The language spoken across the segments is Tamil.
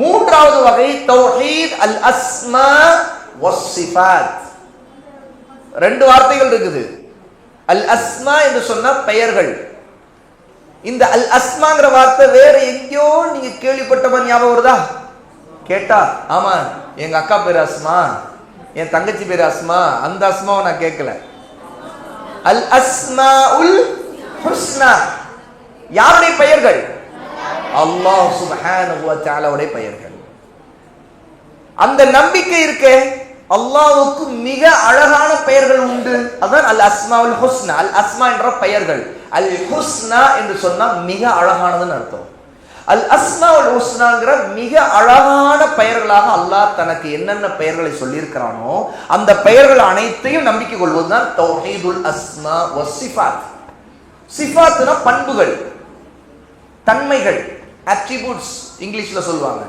மூன்றாவது வகை தௌஹீத் அல் அஸ்மா வஸ்ஸிஃபாத் ரெண்டு வார்த்தைகள் இருக்குது. அல் அஸ்மா என்று சொன்னா பெயர்கள். இந்த அல் அஸ்மாங்கிற வார்த்தை வேற எங்கேயோ நீங்க கேள்விப்பட்டவன் ஞாபகம் வருதா? கேட்டா ஆமா எங்க அக்கா பேர் அஸ்மா என் தங்கச்சி பேர் அஸ்மா அந்த அஸ்மாவை நான் கேட்கல. அல் அஸ்மா உல் ஹுஸ்னா யாருடைய பெயர்கள்? அல்லாஹ் சுபஹானுடைய பெயர்கள். அந்த நம்பிக்கை இருக்கே அல்லாவுக்கு மிக அழகான பெயர்கள் உண்டு. அதான் அல் அஸ்மாவுல் ஹுஸ்னா. அல் அஸ்மா என்ற பெயர்கள். அல் ஹுஸ்னா என்று சொன்னால் மிக அழகானதுன்னு அர்த்தம். அல் அஸ்மாவுல் ஹுஸ்னாங்கிற மிக அழகான பெயர்களாக அல்லாஹ் தனக்கு என்னென்ன பெயர்களை சொல்லியிருக்கிறானோ அந்த பெயர்கள் அனைத்தையும் நம்பிக்கை கொள்வதுதான் தௌஹீதுல் அஸ்மா வசிஃபாத் சிஃபாத்துனா பண்புகள் தன்மைகள். அட்ரிபியூட்ஸ் இங்கிலீஷில் சொல்லுவாங்க.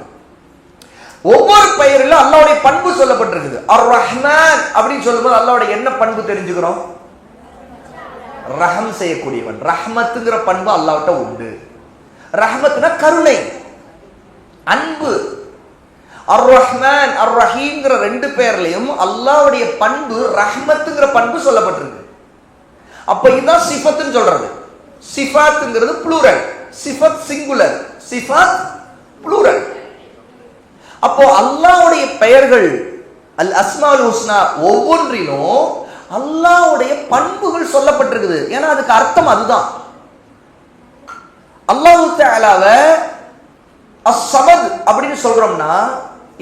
ஒவ்வொரு பெயரிலும் அல்லாவுடைய பண்பு சொல்லப்பட்டிருக்குது. அர் ரஹ்மான் அப்படின்னு சொல்லும்போது அல்லாவுடைய என்ன பண்பு தெரிஞ்சுக்கிறோம்? ரஹம் செய்யக்கூடியவன். ரஹ்மத்துங்கிற பண்பு அல்லாவிட்ட உண்டு. ரஹ்மத்னா கருணை. அன்பு. அர் ரஹ்மான் அர் ரஹீம்ங்கிற ரெண்டு பேர்லையும் அல்லாவுடைய பண்பு ரஹ்மத்துங்கிற பண்பு சொல்லப்பட்டிருக்கு. அப்ப இதுதான் சிஃபத்துன்னு சொல்றது. சிஃபாத்துங்கிறது புளூரல் சிஃபத் சிங்குலர் சிஃபாத் ப்ளூரல் அப்போ அல்லாஹ்வுடைய பெயர்கள் அல் அஸ்மால் ஹுஸ்னா ஒவ்வொன்றிலும் அல்லாஹ்வுடைய பண்புகள் சொல்லப்பட்டிருக்குது. ஏன்னா அதுக்கு அர்த்தம் அதுதான். அல்லாஹு தஆலாவ அஸ்ஸமத் அப்படின்னு சொல்றோம்னா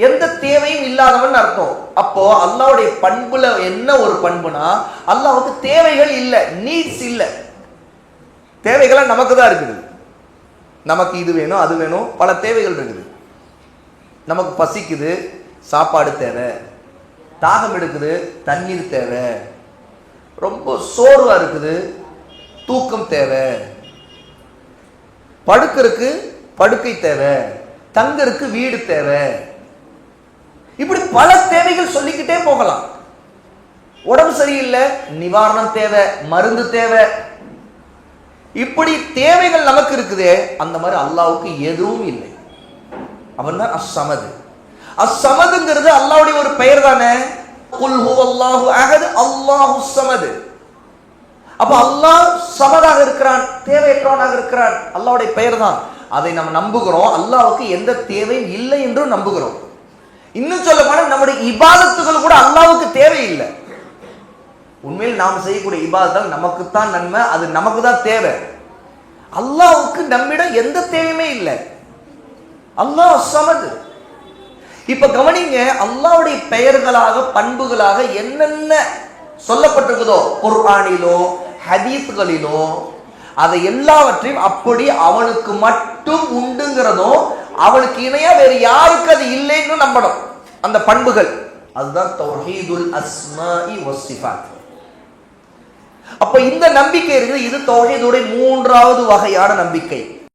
எந்த தேவையும் இல்லாதவன் அர்த்தம். அப்போ அல்லாவுடைய பண்புல என்ன ஒரு பண்புனா அல்லாவுக்கு தேவைகள் இல்லை நீட்ஸ் இல்லை. தேவைகள்லாம் நமக்கு தான் இருக்குது. நமக்கு இது வேணும் அது வேணும் பல தேவைகள் இருக்குது. நமக்கு பசிக்குது சாப்பாடு தேவை. தாகம் எடுக்குது தண்ணீர் தேவை. ரொம்ப சோர்வாக இருக்குது தூக்கம் தேவை. படுக்கிறதுக்கு படுக்கை தேவை. தங்கருக்கு வீடு தேவை. இப்படி பல தேவைகள் சொல்லிக்கிட்டே போகலாம். உடம்பு சரியில்லை நிவாரணம் தேவை மருந்து தேவை. இப்படி தேவைகள் நமக்கு இருக்குதே அந்த மாதிரி அல்லாவுக்கு எதுவும் இல்லை. அவன் தான் அஸ்ஸமது அசமதுங்கிறது அல்லாவுடைய ஒரு பெயர் தானே? குல் ஹுவல்லாஹு அஹத் அல்லாஹு சமது அப்ப அல்லாஹ் சமதாக இருக்கிறான் தேவையற்றவனாக இருக்கிறான் அல்லாஹ்வுடைய பெயர் தான். அதை நம்ம நம்புகிறோம் அல்லாஹ்வுக்கு எந்த தேவையும் இல்லை என்றும் நம்புகிறோம். இன்னும் சொல்ல போனா நம்முடைய இபாதத்துகள் கூட அல்லாஹ்வுக்கு தேவையில்லை. உண்மையில் நாம் செய்யக்கூடிய இபாதத்தால் நமக்குத்தான் நன்மை அது நமக்கு தான் தேவை. அல்லாவுக்கு நம்மிடம் எந்த தேவையுமே இல்லை. அல்லாஹ் சமது. இப்ப கவனிங்க அல்லாவுடைய பெயர்களாக பண்புகளாக என்னென்ன சொல்லப்பட்டிருக்குதோ? குர்ஆனிலோ ஹதீஸ்களிலோ அதை எல்லாவற்றையும் அப்படி அவனுக்கு மட்டும் உண்டுங்கிறதும் அவனுக்கு இணையா வேறு யாருக்கு அது இல்லைன்னு நம்பணும். அந்த பண்புகள். அதுதான் தௌஹீதுல் அஸ்மாஇ வஸ்ஸிஃபாத் அப்ப இந்த நம்பிக்கை இருக்குது. இது தௌஹீதுடைய மூன்றாவது வகையான நம்பிக்கை.